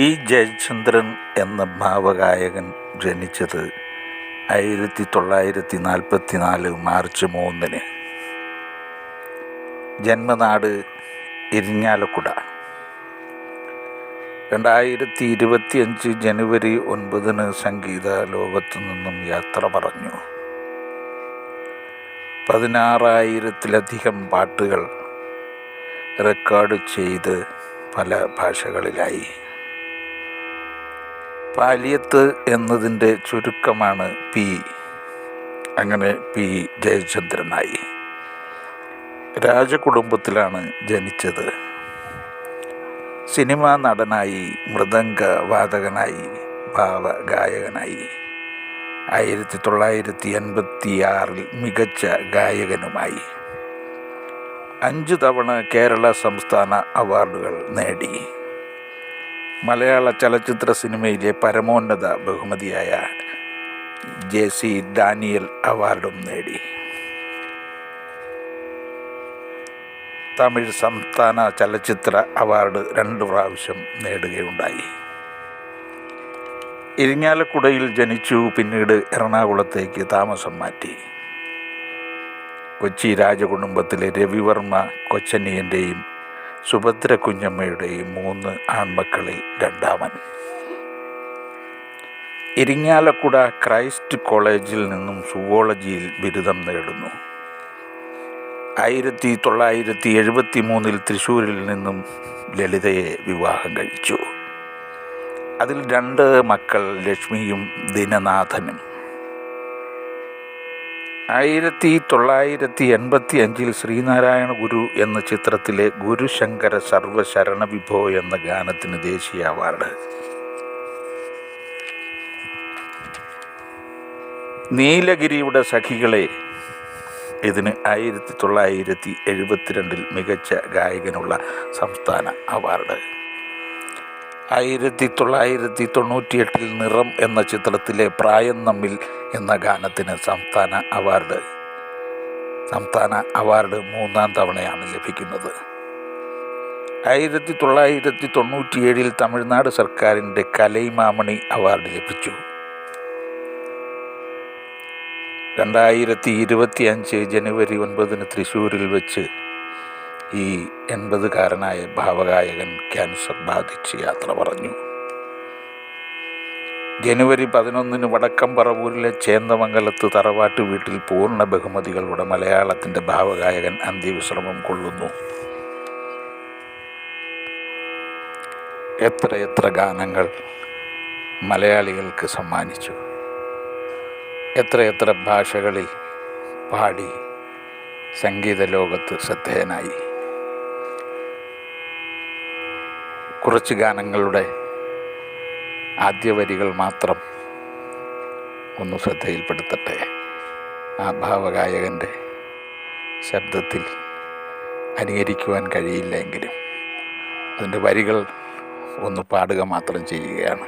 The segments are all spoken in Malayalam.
പി ജയചന്ദ്രൻ എന്ന ഭാവഗായകൻ ജനിച്ചത് ആയിരത്തി തൊള്ളായിരത്തി നാൽപ്പത്തി നാല് മാർച്ച് മൂന്നിന്. ജന്മനാട് ഇരിഞ്ഞാലക്കുട രണ്ടായിരത്തി ഇരുപത്തിയഞ്ച് ജനുവരി ഒൻപതിന് സംഗീത ലോകത്തു നിന്നും യാത്ര പറഞ്ഞു. പതിനാറായിരത്തിലധികം പാട്ടുകൾ റെക്കോർഡ് ചെയ്ത് പല ഭാഷകളിലായി. പാലിയത്ത് എന്നതിന്റെ ചുരുക്കമാണ് പി. അങ്ങനെ പി. ജയചന്ദ്രനായി. രാജകുടുംബത്തിലാണ് ജനിച്ചത്. സിനിമാ നടനായി മൃദംഗ വാദകനായി ഭാവഗായകനായി. ആയിരത്തി തൊള്ളായിരത്തി എൺപത്തി ആറിൽ മികച്ച ഗായകനുമായി. അഞ്ച് തവണ കേരള സംസ്ഥാന അവാർഡുകൾ നേടി. മലയാള ചലച്ചിത്ര സിനിമയിലെ പരമോന്നത ബഹുമതിയായ ജെ സി ഡാനിയൽ അവാർഡും നേടി. തമിഴ് സംസ്ഥാന ചലച്ചിത്ര അവാർഡ് രണ്ട് പ്രാവശ്യം നേടുകയുണ്ടായി. ഇരിങ്ങാലക്കുടയിൽ ജനിച്ചു പിന്നീട് എറണാകുളത്തേക്ക് താമസം മാറ്റി. കൊച്ചി രാജകുടുംബത്തിലെ രവിവർമ്മ കൊച്ചനിയന്റെയും സുഭദ്ര കുഞ്ഞമ്മയുടെയും മൂന്ന് ആൺമക്കളിൽ രണ്ടാമൻ. ഇരിങ്ങാലക്കുട ക്രൈസ്റ്റ് കോളേജിൽ നിന്നും സുവോളജിയിൽ ബിരുദം നേടുന്നു. ആയിരത്തി തൊള്ളായിരത്തി എഴുപത്തി മൂന്നിൽ തൃശ്ശൂരിൽ നിന്നും ലളിതയെ വിവാഹം കഴിച്ചു. അതിൽ രണ്ട് മക്കൾ ലക്ഷ്മിയും ദിനനാഥനും. ആയിരത്തി തൊള്ളായിരത്തി എൺപത്തി അഞ്ചിൽ ശ്രീനാരായണ ഗുരു എന്ന ചിത്രത്തിലെ ഗുരുശങ്കര സർവശരണ വിഭോ എന്ന ഗാനത്തിന് ദേശീയ അവാർഡ്. നീലഗിരിയുടെ സഖികളെ ഇതിന് ആയിരത്തി തൊള്ളായിരത്തി എഴുപത്തിരണ്ടിൽ മികച്ച ഗായകനുള്ള സംസ്ഥാന അവാർഡ്. ആയിരത്തി തൊള്ളായിരത്തി തൊണ്ണൂറ്റിയെട്ടിൽ നിറം എന്ന ചിത്രത്തിലെ പ്രായം നമ്മിൽ എന്ന ഗാനത്തിന് സംസ്ഥാന അവാർഡ്. സംസ്ഥാന അവാർഡ് മൂന്നാം തവണയാണ് ലഭിക്കുന്നത്. ആയിരത്തി തൊള്ളായിരത്തി തൊണ്ണൂറ്റിയേഴിൽ തമിഴ്നാട് സർക്കാരിന്റെ കലൈമാമണി അവാർഡ് ലഭിച്ചു. രണ്ടായിരത്തി ഇരുപത്തി അഞ്ച് ജനുവരി ഒൻപതിന് തൃശ്ശൂരിൽ വെച്ച് ഈ എൺപതുകാരനായ ഭാവഗായകൻ ക്യാൻസർ ബാധിച്ച് യാത്ര പറഞ്ഞു. ജനുവരി പതിനൊന്നിന് വടക്കം പറവൂരിലെ ചേന്ദമംഗലത്ത് തറവാട്ട് വീട്ടിൽ പൂർണ ബഹുമതികളുടെ മലയാളത്തിന്റെ ഭാവഗായകൻ അന്ത്യവിശ്രമം കൊള്ളുന്നു. എത്രയെത്ര എത്ര ഗാനങ്ങൾ മലയാളികൾക്ക് സമ്മാനിച്ചു. എത്രയെത്ര എത്ര ഭാഷകളിൽ പാടി സംഗീത ലോകത്ത് ശ്രദ്ധേയനായി. കുറച്ച് ഗാനങ്ങളുടെ ആദ്യ വരികൾ മാത്രം ഒന്ന് ശ്രദ്ധയിൽപ്പെടുത്തട്ടെ. ആ ഭാവഗായകന്റെ ശബ്ദത്തിൽ അനുകരിക്കുവാൻ കഴിയില്ലെങ്കിലും അതിന്റെ വരികൾ ഒന്ന് പാടുക മാത്രം ചെയ്യുകയാണ്.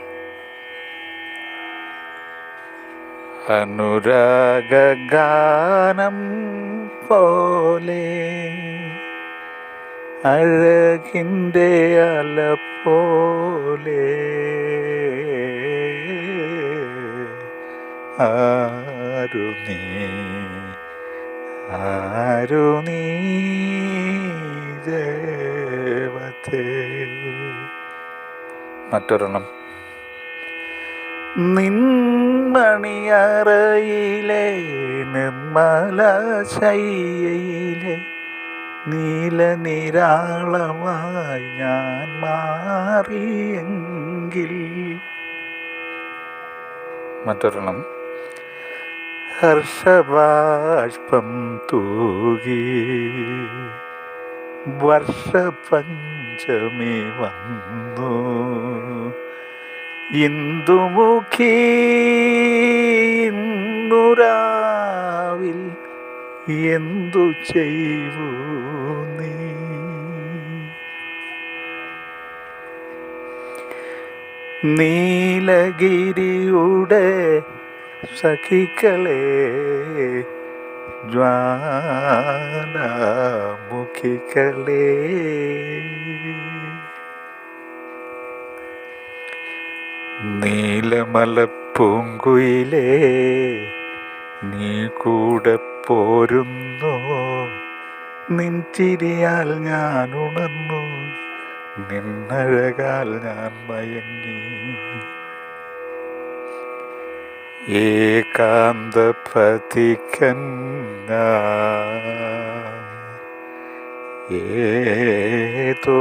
അനുരാഗാനം പോലെ അഴകിന്റെ അല പോലെ. ആരു നീ? ആരു നീ? ദേവതേ. മറ്റൊരെണ്ണം. നിൻമണിയറയിലെ നിർമ്മല ശയ്യയിലെ നീലനിരാളമായി ഞാൻ മാറിയെങ്കിൽ. മറ്റൊരെണ്ണം. ഹർഷബാഷ്പം തൂകി. വർഷപഞ്ചമി വന്നു. ഇന്ദുമുഖി ഇന്നുരാവിൽ എന്തു ചെയ്യൂ നീലഗിരിയുടെ സഖിക്കളെ ജ്വാലാമുഖികളെ. നീലമലപ്പൂങ്കുയിലേ നീ കൂടെ പോരുന്നു. നിൻ ചിരിയാൽ ഞാൻ ഉണർന്നു. നിന്നഴകാൽ ഞാൻ മയങ്ങി. ഏകാന്ത പതിക്കന്ന ഏതോ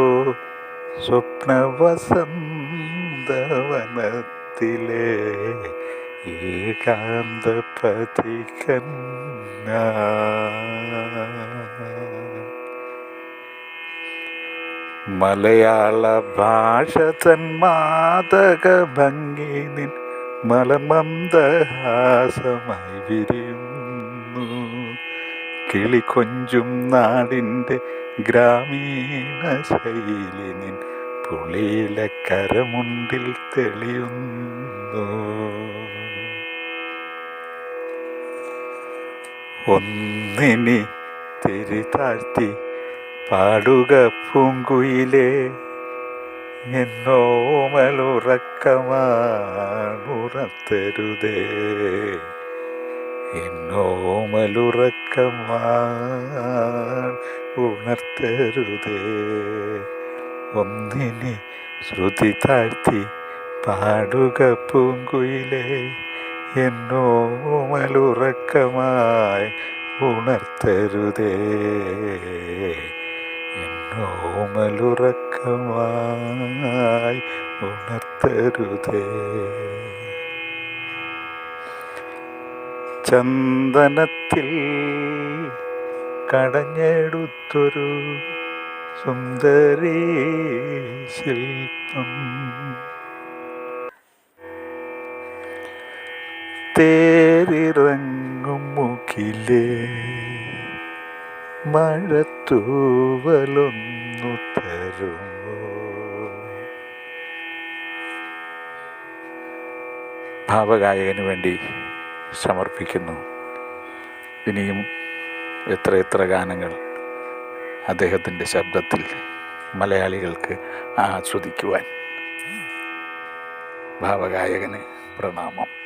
സ്വപ്നവസന്തവനത്തിലെ. ഏകാന്ത പതിക്കന്ന മലയാള ഭാഷ തൻ മാതക ഭംഗി നിൻ മലമന്ദഹാസമായി വിരിയുന്നു. കിളികൊഞ്ചും നാടിന്റെ ഗ്രാമീണ ശൈലി നിൻ പുളിയിലെ കരമുണ്ടിൽ തെളിയുന്നു. ഒന്നിനി തിരിതാഴ്ത്തി പാടുക പൂങ്കുയിലേ എന്നോമലുറക്കമാണുറത്തരുതേ എന്നോമലുറക്കമാൻ ഉണർത്തരുതേ ഒന്നിനി ശ്രുതി താഴ്ത്തി പാടുക പൂങ്കുയിലേ എന്നോമലുറക്കമായി ഉണർത്തരുതേ. എന്നോമലുറക്കമായി ഉണർത്തരുതേ. ചന്ദനത്തിൽ കടഞ്ഞെടുത്തൊരു സുന്ദരീ ശില്പം. തേരിറങ്ങും മുഖിലേ മഴത്തൂവലൊന്നു തരുമോ? ഭാവഗായകന് വേണ്ടി സമർപ്പിക്കുന്നു. ഇനിയും എത്ര എത്ര ഗാനങ്ങൾ അദ്ദേഹത്തിന്റെ ശബ്ദത്തിൽ മലയാളികൾക്ക് ആസ്വദിക്കുവാൻ ഭാവഗായകന് പ്രണാമം.